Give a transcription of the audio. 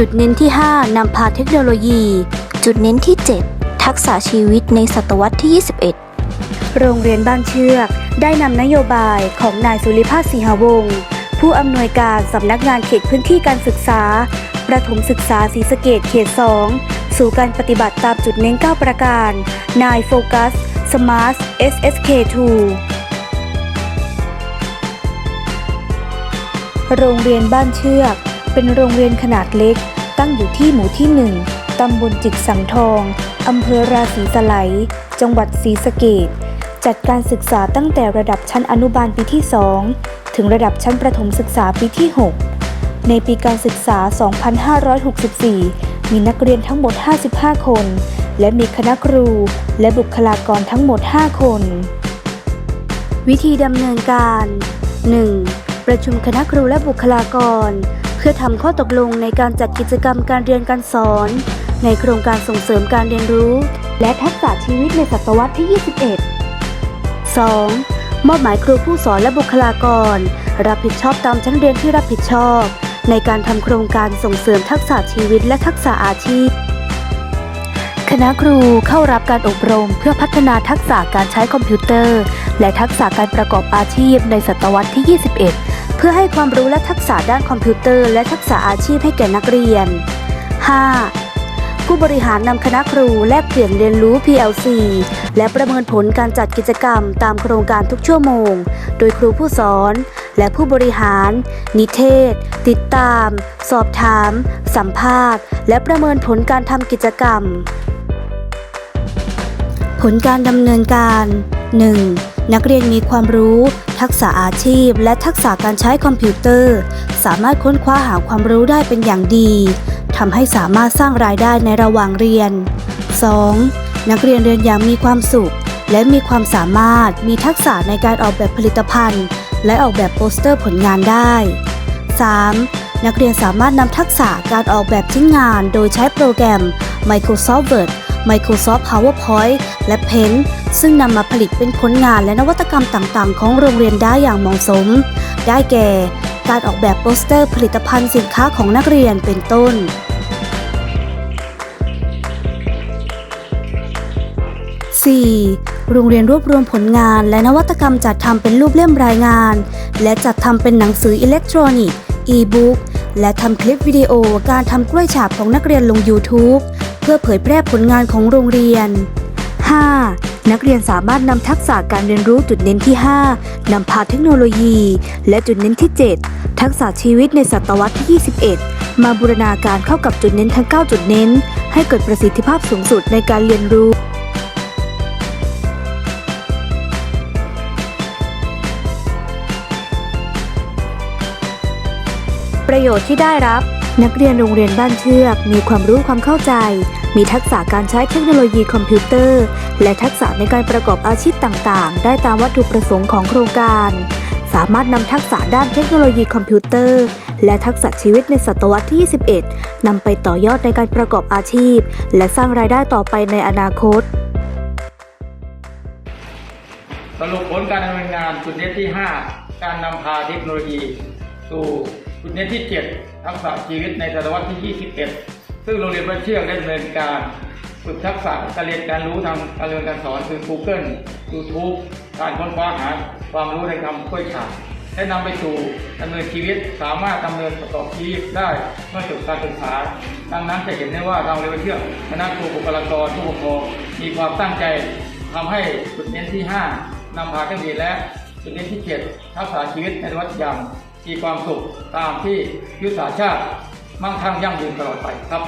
จุดเน้นที่ 5นำพาเทคโนโลยี จุดเน้นที่ 7 ทักษะชีวิตในศตวรรษที่ 21 โรงเรียนบ้านเชือก ได้นำนโยบายของนายสุริภาสสิหวงศ์ผู้อำนวยการสำนักงานเขตพื้นที่การศึกษา ประถมศึกษาศรีสะเกดเขต 2 สู่การปฏิบัติตามจุดเน้น 9 ประการ นายโฟกัส Smart SSK2 โรงเรียนบ้านเชือก เป็นโรงเรียนขนาดเล็ก ตั้งอยู่ที่หมู่ที่ 1 ตำบลจิกสังทอง อำเภอราศีสไลยจังหวัดศรีสะเกดจัดการศึกษาตั้งแต่ระดับชั้นอนุบาลปีที่ 2 ถึงระดับชั้นประถมศึกษาปีที่ 6 ในปีการศึกษา 2564 มีนักเรียนทั้งหมด 55 คน และมีคณะครูและบุคลากรทั้งหมด 5 คน วิธีดำเนินการ 1. ประชุมคณะครูและบุคลากร พื่อทำข้อตกลงในการจัดกิจกรรมการเรียนการสอน ในโครงการส่งเสริมการเรียนรู้ และทักษะชีวิตในศตวรรษที่ 21 2. มอบหมายครูผู้สอนและบุคลากร รับผิดชอบตามชั้นเรียนที่รับผิดชอบ ในการทำโครงการส่งเสริมทักษะชีวิตและทักษะอาชีพคณะครูเข้ารับการอบรมเพื่อพัฒนาทักษะการใช้คอมพิวเตอร์ และทักษะการประกอบอาชีพในศตวรรษที่ 21 เพื่อให้ความรู้และทักษะด้านคอมพิวเตอร์ และทักษะอาชีพให้แก่นักเรียน 5. ผู้บริหารนำคณะครูแลกเปลี่ยนเรียนรู้ PLC และประเมินผลการจัดกิจกรรมตามโครงการทุกชั่วโมง โดยครูผู้สอน และผู้บริหาร นิเทศ ติดตาม สอบถาม สัมภาษณ์ และประเมินผลการทำกิจกรรม ผลการดำเนินการ 1. นักเรียนมีความรู้ ทักษะอาชีพ และทักษะการใช้คอมพิวเตอร์ สามารถค้นคว้าหาความรู้ได้เป็นอย่างดีทำให้สามารถสร้างรายได้ในระหว่างเรียน 2. นักเรียนเรียนอย่างมีความสุข และมีความสามารถมีทักษะในการออกแบบผลิตภัณฑ์ และออกแบบโปสเตอร์ผลงานได้ 3. นักเรียนสามารถนำทักษะการออกแบบชิ้นงาน โดยใช้โปรแกรม Microsoft Word Microsoft PowerPoint และ Paint ซึ่งนำมาผลิตเป็นผลงานและนวัตกรรมต่างๆ ของโรงเรียนได้อย่างเหมาะสม ได้แก่ การออกแบบโปสเตอร์ผลิตภัณฑ์สินค้าของนักเรียนเป็นต้น 4. โรงเรียนรวบรวมผลงานและนวัตกรรมจัดทำเป็นรูปเล่มรายงาน และจัดทำเป็นหนังสืออิเล็กทรอนิกส์ e-book และทำคลิปวิดีโอการทำกล้วยฉาบของนักเรียนลง YouTube พื่อเผยแพร่ผลงานของโรงเรียน 5. นักเรียนสามารถนำทักษะการเรียนรู้จุดเน้นที่ 5นำพาเทคโนโลยี และจุดเน้นที่ 7 ทักษะชีวิตในศตวรรษที่ 21 มาบูรณาการเข้ากับจุดเน้นทั้ง 9 จุดเน้น ให้เกิดประสิทธิภาพสูงสุดในการเรียนรู้ประโยชน์ที่ได้รับ นักเรียนโรงเรียนบ้านเชือก มีความรู้ความเข้าใจ มีทักษะการใช้เทคโนโลยีคอมพิวเตอร์ และทักษะในการประกอบอาชีพต่างๆ ได้ตามวัตถุประสงค์ของโครงการ สามารถนำทักษะด้านเทคโนโลยีคอมพิวเตอร์ และทักษะชีวิตในศตวรรษที่ 21นำไปต่อยอดในการประกอบอาชีพ และสร้างรายได้ต่อไปในอนาคต สรุปผลการดำเนินงานจุดเน้นที่ 5 การนำพาเทคโนโลยีสู่ จุดเน้นที่ 7 ทักษะชีวิตในศตวรรษที่ 21 ซึ่งโรงเรียนบ้านเชือกได้ดำเนินการฝึกทักษะการเรียนการรู้ทางการเรียนการสอนคือ Google YouTube การค้นคว้าหาความรู้ในคำค่อยฉาบและนำไปสู่ดำเนินชีวิตสามารถดำเนินประกอบชีวิตได้เมื่อจบการศึกษา ดังนั้นจะเห็นได้ว่าทางโรงเรียนบ้านเชือกคณะครูบุคลากรผู้ปกครองมีความตั้งใจทำให้จุดเน้นที่ 5นำพาเครื่องบินและจุดเน้นที่ 7 ทักษะชีวิตในวัฏยัง มีความสุขตามที่ยุทธศาสตร์ชาติมั่งคั่งยั่งยืนตลอดไปครับ